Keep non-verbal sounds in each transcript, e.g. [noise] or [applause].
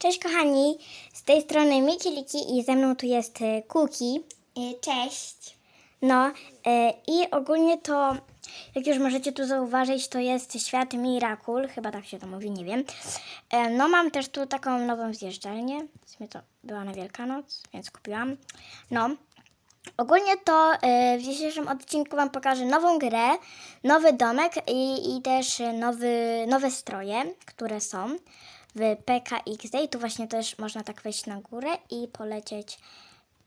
Cześć kochani, z tej strony Miki Liki i ze mną tu jest e, Kuki. Y, Cześć. No e, i ogólnie to, jak już możecie tu zauważyć, to jest świat Mirakul, chyba tak się to mówi, nie wiem. E, no mam też tu taką nową zjeżdżalnię, w sumie to była na Wielkanoc, więc kupiłam. No, ogólnie to e, w dzisiejszym odcinku Wam pokażę nową grę, nowy domek i, i też e, nowy, nowe stroje, które są w PKXD i tu właśnie też można tak wejść na górę i polecieć,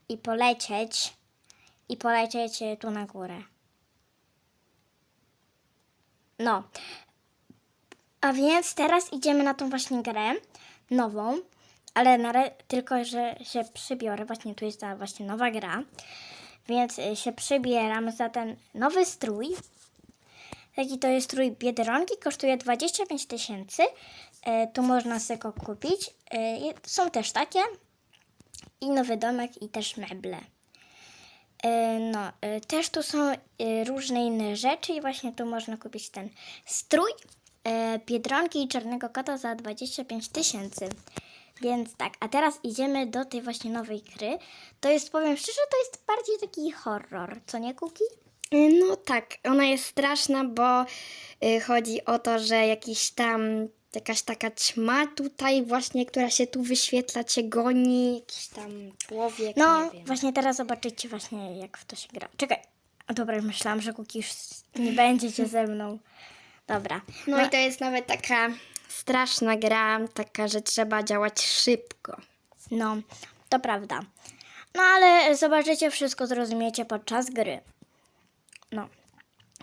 i polecieć i polecieć e, tu na górę. No. A więc teraz idziemy na tą właśnie grę nową, ale na tylko, że się przybiorę. Właśnie tu jest ta właśnie nowa gra. Więc y, się przybieram za ten nowy strój. Taki to jest strój Biedronki, kosztuje 25 tysięcy. E, Tu można sobie kupić. E, Są też takie. I nowy domek, i też meble. E, No, też tu są różne inne rzeczy i właśnie tu można kupić ten strój Biedronki i Czarnego Kota za 25 tysięcy. Więc tak, a teraz idziemy do tej właśnie nowej gry. To jest, powiem szczerze, to jest bardziej taki horror, co nie, Kuki? No tak, ona jest straszna, bo chodzi o to, że jakiś tam jakaś taka ćma tutaj właśnie, która się tu wyświetla, cię goni, jakiś tam człowiek, No, nie wiem. właśnie teraz zobaczycie właśnie, jak w to się gra. Czekaj, o, dobra, myślałam, że Kuki już nie będziecie ze mną. Dobra. No, i to jest nawet taka straszna gra, taka, że trzeba działać szybko. No, to prawda. No ale zobaczycie, wszystko zrozumiecie podczas gry. No.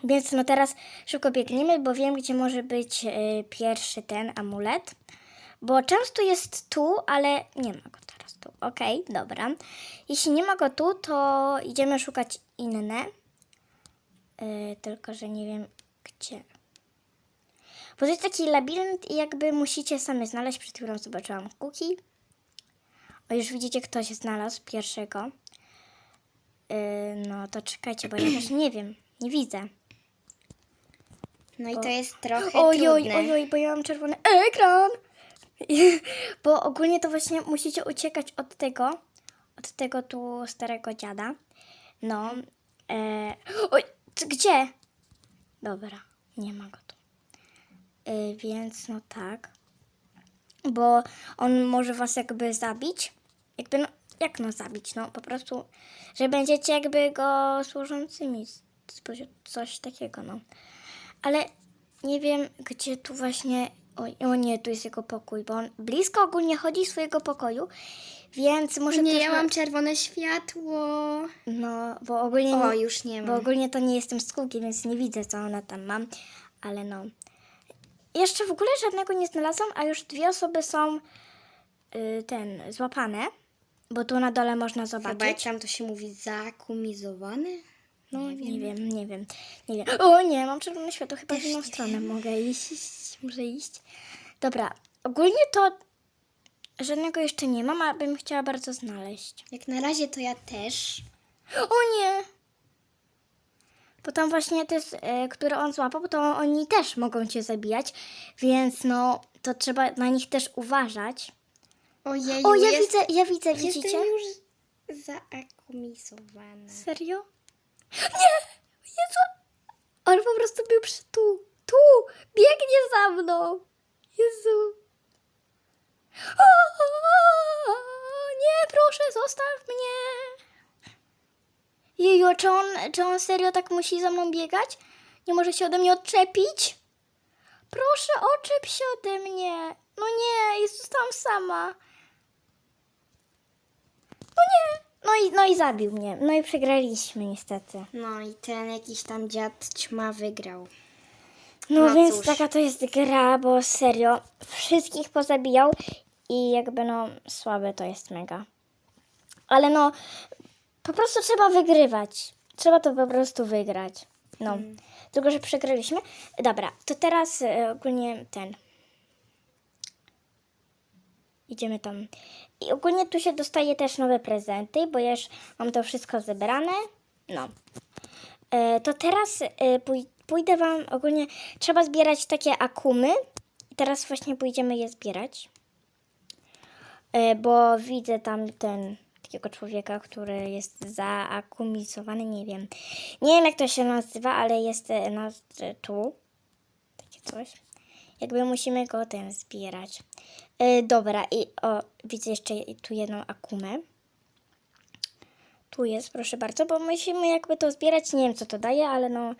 Więc no teraz szybko biegniemy, bo wiem, gdzie może być y, pierwszy ten amulet. Bo często jest tu, ale nie ma go teraz tu. Okej, dobra. Jeśli nie ma go tu, to idziemy szukać inne. Y, tylko, że nie wiem gdzie. Bo to jest taki labirynt i jakby musicie sami znaleźć. Przed chwilą zobaczyłam kuki. O, już widzicie, kto się znalazł pierwszego. Yy, no to czekajcie, bo ja też nie wiem, nie widzę. No i to jest trochę Ojoj, trudne. ojoj, bo ja mam czerwony ekran. [laughs] bo ogólnie to właśnie musicie uciekać od tego, od tego tu starego dziada. No. E, oj, gdzie? Dobra, nie ma go tu. E, więc no tak. Bo on może was jakby zabić. Jakby no, jak no zabić? No po prostu, że będziecie jakby go służącymi. Coś takiego, no. Ale nie wiem, gdzie tu właśnie. O, o nie, tu jest jego pokój, bo on blisko ogólnie chodzi swojego pokoju, więc może Nie, też ja mam czerwone światło. No, bo ogólnie. O, nie, już nie Bo mam. ogólnie to nie jestem z kółki, więc nie widzę, co ona tam ma. Ale no. Jeszcze w ogóle żadnego nie znalazłam, a już dwie osoby są y, ten, złapane. Bo tu na dole można Chyba jak zobaczyć. tam to się mówi zakumizowane? No, nie wiem, nie wiem, nie wiem. O nie, mam czerwone światło, chyba w inną stronę mogę iść, muszę iść. Dobra, ogólnie to żadnego jeszcze nie mam, a bym chciała bardzo znaleźć. Jak na razie to ja też. O nie! Bo tam właśnie te, e, które on złapał, to oni też mogą cię zabijać, więc no, to trzeba na nich też uważać. Ojej, O, ja jest, widzę, ja widzę, Jestem widzicie? już zaakumizowana. Serio? Nie! Jezu! On po prostu był przy tu. Tu! Biegnie za mną! Jezu! O, nie, proszę, zostaw mnie! Jeju, czy on, czy on serio tak musi za mną biegać? Nie może się ode mnie odczepić? Proszę, oczep się ode mnie! No nie, jest zostałam sama. No nie! No i, no i zabił mnie. No i przegraliśmy niestety. No i ten jakiś tam dziad ćma wygrał. No, No więc cóż. taka to jest gra, bo serio wszystkich pozabijał i jakby no słabe to jest mega. Ale no po prostu trzeba wygrywać. Trzeba to po prostu wygrać. No. Tylko, że przegraliśmy. Dobra, to teraz e, ogólnie ten. Idziemy tam. I ogólnie tu się dostaje też nowe prezenty, bo już mam to wszystko zebrane. No. E, to teraz e, pój- pójdę Wam ogólnie. Trzeba zbierać takie akumy. I teraz właśnie pójdziemy je zbierać. E, bo widzę tam ten takiego człowieka, który jest zaakumizowany, nie wiem. Nie wiem jak to się nazywa, ale jest e, na, e, tu. Takie coś. Jakby musimy go ten zbierać. E, dobra, i o, widzę jeszcze tu jedną akumę. Tu jest, proszę bardzo, bo musimy jakby to zbierać. Nie wiem co to daje, ale no.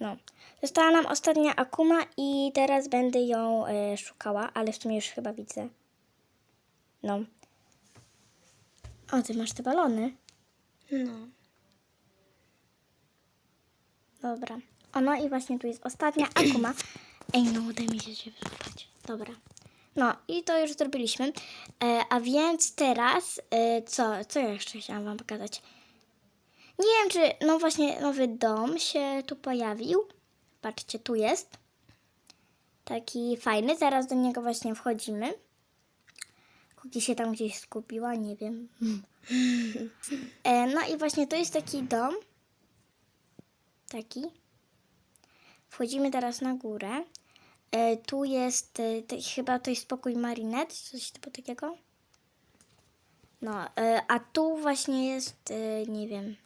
No. Została nam ostatnia akuma i teraz będę ją e, szukała, ale w sumie już chyba widzę. No. O, ty masz te balony. No. Dobra. O, no i właśnie tu jest ostatnia akuma. Ej, no uda mi się się. Dobra. No i to już zrobiliśmy. E, a więc teraz, e, co, co jeszcze chciałam wam pokazać? Nie wiem, czy, no właśnie nowy dom się tu pojawił. Patrzcie, tu jest. Taki fajny. Zaraz do niego właśnie wchodzimy. Kuki się tam gdzieś skupiła, nie wiem. [laughs] E, no i właśnie to jest taki dom. Taki. Wchodzimy teraz na górę. E, tu jest, e, chyba to jest pokój Marinette, coś typu takiego. No, e, a tu właśnie jest, nie wiem.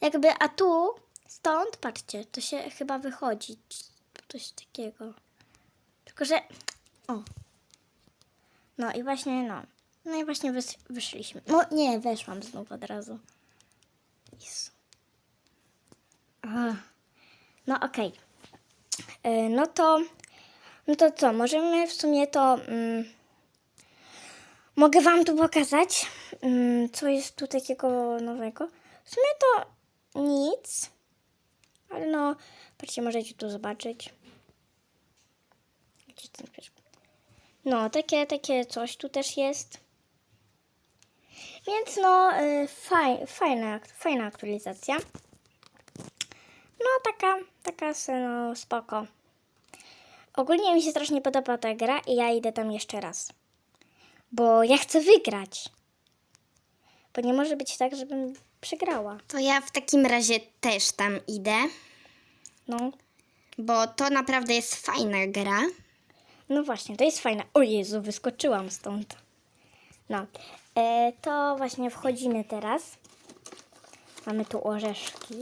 Jakby, a tu, stąd, patrzcie, to się chyba wychodzi. Coś takiego. Tylko, że, o. No i właśnie, no. No i właśnie wys, wyszliśmy. No nie, weszłam znów od razu. Jezu. No okej. E, No to, no to co, możemy w sumie to, mm, mogę Wam tu pokazać, mm, co jest tu takiego nowego. W sumie to nic, ale no, patrzcie, możecie tu zobaczyć. No, takie, takie coś tu też jest. Więc no, y, faj, fajna, fajna aktualizacja. No, taka, taka no, spoko. Ogólnie mi się strasznie podoba ta gra i ja idę tam jeszcze raz. Bo ja chcę wygrać. Bo nie może być tak, żebym przegrała. To ja w takim razie też tam idę, No, bo to naprawdę jest fajna gra. no właśnie, to jest fajne. O Jezu, wyskoczyłam stąd. No, e, to właśnie wchodzimy teraz. Mamy tu orzeszki,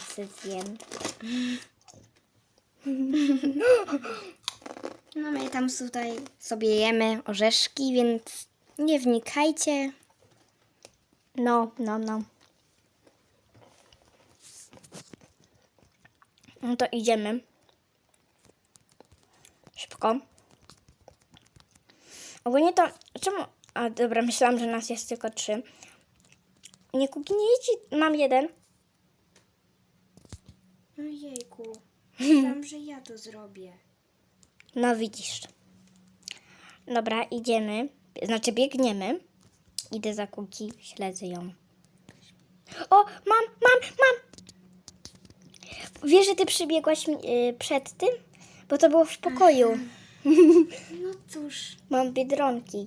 se zjem. [laughs] No my tam tutaj sobie jemy orzeszki, więc nie wnikajcie. No, no, no. No to idziemy. Szybko. Ogólnie to. Czemu. A dobra, myślałam, że nas jest tylko trzy. Nie, Kuki nie. Mam jeden. Ojejku, [laughs] myślałam, że ja to zrobię. No widzisz. Dobra, idziemy. Znaczy biegniemy. Idę za Kuki, śledzę ją. O, mam, mam, mam! Wiesz, że ty przybiegłaś mi- y, przed tym? Bo to było w pokoju. [laughs] No cóż, Mam biedronki.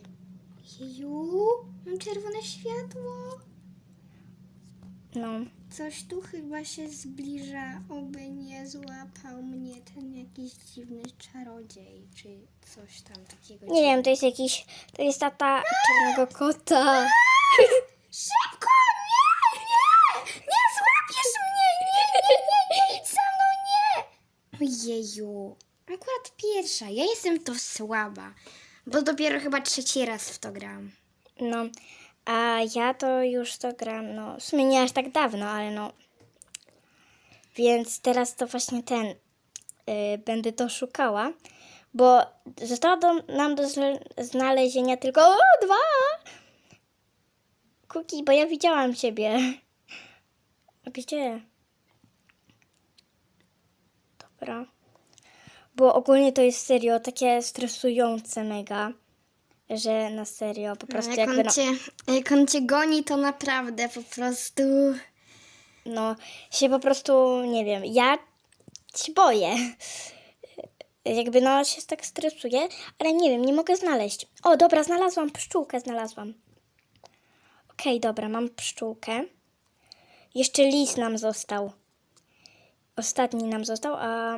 jeju, mam czerwone światło. No. Coś tu chyba się zbliża, oby nie złapał mnie ten jakiś dziwny czarodziej, czy coś tam takiego. Nie wiem, to jest jakiś. To jest tata czarnego kota. Szybko! Nie! Nie! Nie złapiesz mnie! Nie, nie, nie, nie! Za mną nie! Ojeju. Akurat pierwsza. Ja jestem to słaba. Bo dopiero chyba trzeci raz w to gram. No. A ja to już to gram, no. W sumie nie aż tak dawno, ale no. Więc teraz to właśnie ten. y, będę to szukała. Bo zostało do, nam do znalezienia tylko o, dwa. Kuki, bo ja widziałam ciebie. [laughs] Gdzie? Dobra. Bo ogólnie to jest serio takie stresujące mega, że na serio po prostu jak, jakby on no, cię, jak on cię goni, to naprawdę po prostu... no się po prostu, nie wiem, ja się boję. Jakby no się tak stresuję, ale nie wiem, nie mogę znaleźć. O, dobra, znalazłam pszczółkę, znalazłam. Okej, dobra, mam pszczółkę. Jeszcze lis nam został. Ostatni nam został, a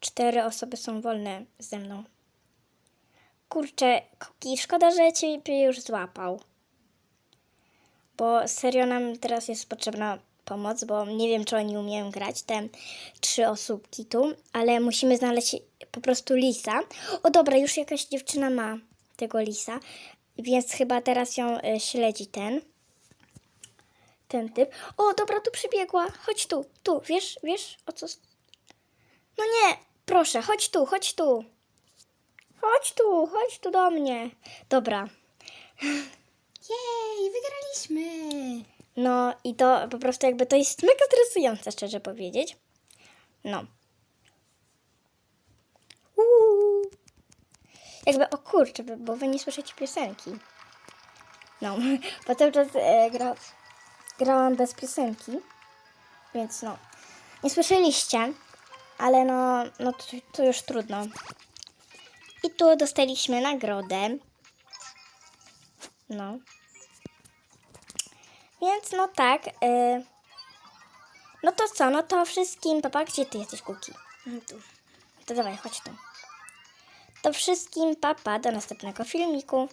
cztery osoby są wolne ze mną. Kurczę, Kuki, szkoda, że ciebie już złapał. Bo serio nam teraz jest potrzebna pomoc, bo nie wiem, czy oni umieją grać, te trzy osóbki tu, ale musimy znaleźć po prostu lisa. O dobra, już jakaś dziewczyna ma tego lisa, więc chyba teraz ją y, śledzi ten. Ten typ. O, dobra, tu przybiegła. Chodź tu, tu, wiesz, wiesz o co... No nie, proszę, chodź tu, chodź tu. Chodź tu, chodź tu do mnie. Dobra. Jej, wygraliśmy! No i to po prostu jakby to jest mega stresujące, szczerze powiedzieć. No. Uuu. Jakby, o kurczę, bo- wy nie słyszycie piosenki. No, bo cały czas e, gra, grałam bez piosenki, więc no, nie słyszeliście, ale no, no to, to już trudno. I tu dostaliśmy nagrodę. No. Więc no tak. y, no to co? No to wszystkim. Papa, gdzie ty jesteś, Kuki? No tu. To dawaj, chodź tu. To wszystkim papa do następnego filmiku.